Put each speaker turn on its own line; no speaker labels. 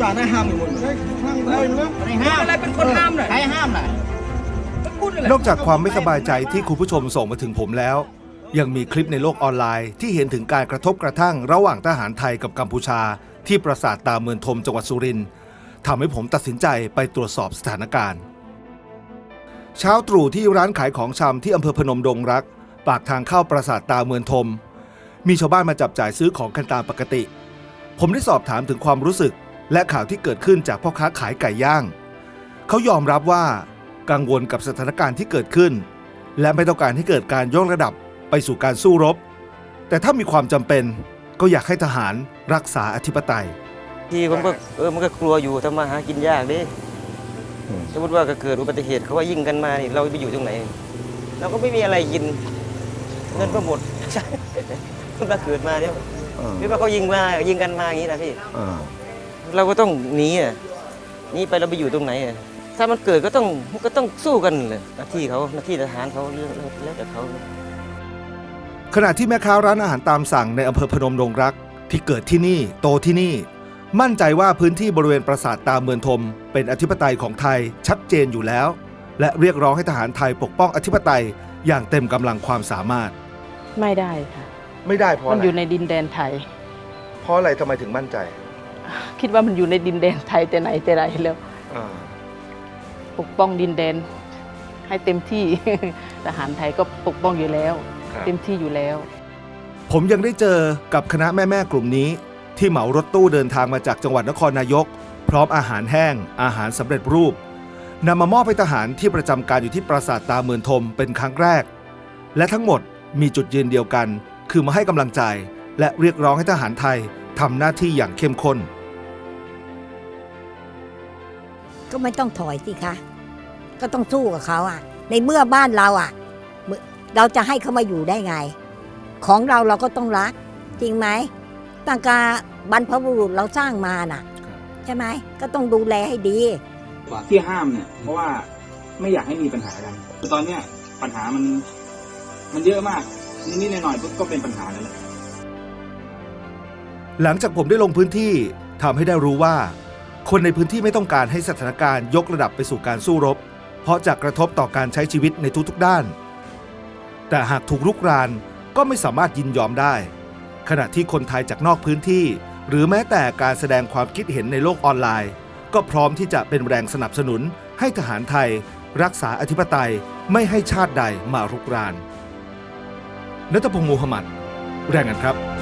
จอดหน้าห้ามอยู่หมด
ห้างได้แล้ว
ไม่ห้าม
อะไรเป็นคนห้ามน่ะ
ใครห้ามล่ะ
พูดอะไร
นอกจากความไม่สบายใจที่คุณผู้ชมส่งมาถึงผมแล้ว ยังมีคลิปในโลกออนไลน์ ที่เห็นถึงการกระทบกระทั่งระหว่างทหารไทยกับกัมพูชา ที่ปราสาทตาเมืองทมจังหวัดสุรินทร์ทำให้ผมตัดสินใจไปตรวจสอบสถานการณ์ เช้าตรู่ที่ร้านขายของชำที่อำเภอพนมดงรัก ปากทางเข้าปราสาทตาเมืองทม มีชาวบ้านมาจับจ่ายซื้อของกันตามปกติ ผมได้สอบถามถึงความรู้สึก และข่าวที่เกิดขึ้นจากพ่อค้าขายไก่ย่าง เขายอมรับว่ากังวลกับสถานการณ์ที่เกิดขึ้น และไม่ต้องการให้เกิดการยกระดับไปสู่การสู้รบ แต่ถ้ามีความจำเป็นก็อยากให้ทหารรักษาอธิปไตย
ทีผมก็เออมันก็กลัวอยู่ทำมาหากินยากดิสมมติว่าก็เกิดอุบัติเหตุเขาว่ายิงกันมานี่เราไปอยู่ตรงไหน เราก็ไม่มีอะไรกินเงินก็หมดใช่คนมาเกิดมาเนี่ยหรือว่าเขายิงมายิงกันมาอย่างนี้นะพี่ เราก็ต้องหนีอะหนีไปเราไปอยู่ตรงไหนอะถ้ามันเกิดก็ต้องก็ต้องสู้กันเลยหน้าที่เขาหน้าที่ทหารเขาเรื่องแล้วแต่เขา
ขณะที่แม่ค้าร้านอาหารตามสั่งในอำเภอพนมดงรัก ที่เกิดที่นี่โตที่นี่ มั่นใจว่าพื้นที่บริเวณปราสาทตาเมืองทม เป็นอธิปไตยของไทยชัดเจนอยู่แล้ว และเรียกร้องให้ทหารไทยปกป้องอธิปไตยอย่างเต็มกำลังความสามารถ
ไม่ได้ค่ะ
ไม่ได้เพราะ
มัน
อะไร
อยู่ในดินแดนไทย
เพราะอะไรทำไมถึงมั่นใจ
คิดว่ามันอยู่ในดินแดนไทยแต่ไหนแต่ไรแล้วปกป้องดินแดน ให้เต็มที่ ทหารไทยก็ปกป้องอยู่แล้ว
ครับ
เต็มที่อยู่แล้ว
ผมยังได้เจอกับคณะแม่ๆกลุ่มนี้ ที่เหมารถตู้เดินทางมาจากจังหวัดนครนายก พร้อมอาหารแห้ง อาหารสำเร็จรูปนำมามอบให้ทหารที่ประจำการอยู่ที่ปราสาทตาเมืองทมเป็นครั้งแรก และทั้งหมดมีจุดยืนเดียวกัน คือมาให้กำลังใจ และเรียกร้องให้ทหารไทย ทำหน้าที่อย่างเข้มข้น
ก็ไม่ต้องถอยสิคะ ก็ต้องสู้กับเขาอะ ในเมื่อบ้านเราอะเมื่อเราจะให้เขามาอยู่ได้ไง ของเราเราก็ต้องรัก จริงไหมตั้งกาบรรพบุรุษเราสร้างมาน่ะ ใช่ไหมก็ต้องดูแลให้ดี
ที่ห้ามเนี่ย เพราะว่าไม่อยากให้มีปัญหากันคือตอนเนี้ยปัญหามัน มันเยอะมากนิดๆหน่อยๆปุ๊บก็เป็นปัญหาแล้ว
หลังจากผมได้ลงพื้นที่ทำให้ได้รู้ว่า คนในพื้นที่ไม่ต้องการให้สถานการณ์ยกระดับไปสู่การสู้รบ เพราะจะกระทบต่อการใช้ชีวิตในทุกๆด้าน แต่หากถูกรุกรานก็ไม่สามารถยินยอมได้ ขณะที่คนไทยจากนอกพื้นที่ หรือแม้แต่การแสดงความคิดเห็นในโลกออนไลน์ ก็พร้อมที่จะเป็นแรงสนับสนุน ให้ทหารไทย รักษาอธิปไตยไม่ให้ชาติใดมารุกรานนัทพงศ์มูฮัมหมัด แรงงานครับ